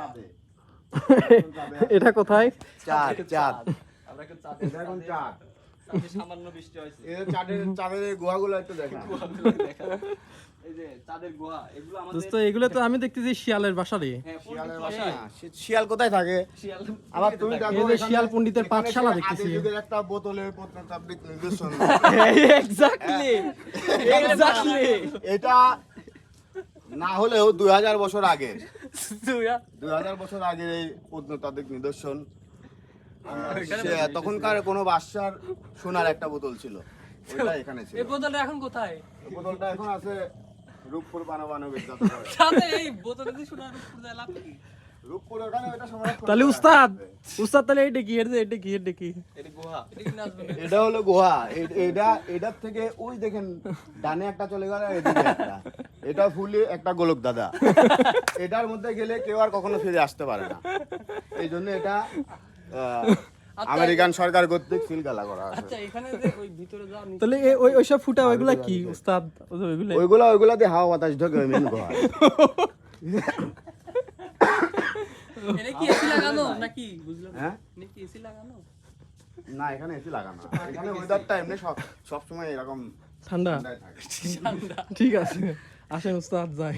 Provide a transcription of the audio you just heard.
চাঁদে এটা কোথায়? চাঁদ চাঁদ। সামান্য বৃষ্টি হয়েছে। চাঁদের চাঁদের গুহাগুলো একটু দেখা। এগুলো দোস্ত এগুলো তো আমি দেখতেছি শিয়ালের বাসা। রে হ্যাঁ, শিয়াল কোথায় থাকে? আবার তুমি দেখো শিয়াল পণ্ডিতের পাঠশালা দেখতেছি। যুগের একটা বোতলের প্রত্নতাত্ত্বিক নিদর্শন। এক্স্যাক্টলি এক্স্যাক্টলি এটা না হলেও দুই হাজার বছর আগে। দুই হাজার বছর আগের এই প্রত্নতাত্ত্বিক নিদর্শন সে- তখনকার কোনো বাদশার সোনার একটা বোতল ছিল। ওইটা এখানে ছিল। এই বোতলটা এখন কোথায়? এই বোতলটা এখন আছে রূপপুর। সাথে এই বোতলে দিয়ে লাভ কি? তাহলে উস্তাদ উস্তাদ তাহলে এটা কি? এটা কি? এটা কি এটা হলো গুহা। এটা এটার থেকে ওই দেখেন ডানে একটা চলে গেল এদিকে একটা। এটা ফুলি একটা গোলক দাদা। এটার মধ্যে গেলে কেউ আর কখনো ফিরে আসতে পারে না। এই জন্য এটা আমেরিকান সরকার কর্তৃক সিলগালা করা আছে। আচ্ছা এখানে যে ওই ভিতরে যাও তাহলে এ- ওই ওইসব ফুটা ওইগুলা কি উস্তাদ? ওইগুলো ওইগুলা ওইগুলা দিয়ে হাওয়া বাতাস ঢোকে ওই মেন এটা কি এসি লাগানো নাকি? বুঝলাম হ্যাঁ? এটা কি এসি লাগানো? না এখানে এসি লাগানো এখানে ওয়েদারটা এমনি সব সবসময় এরকম ঠান্ডা? ঠান্ডায় থাকে। ঠিক আছে। আসেন উস্তাদ যাই।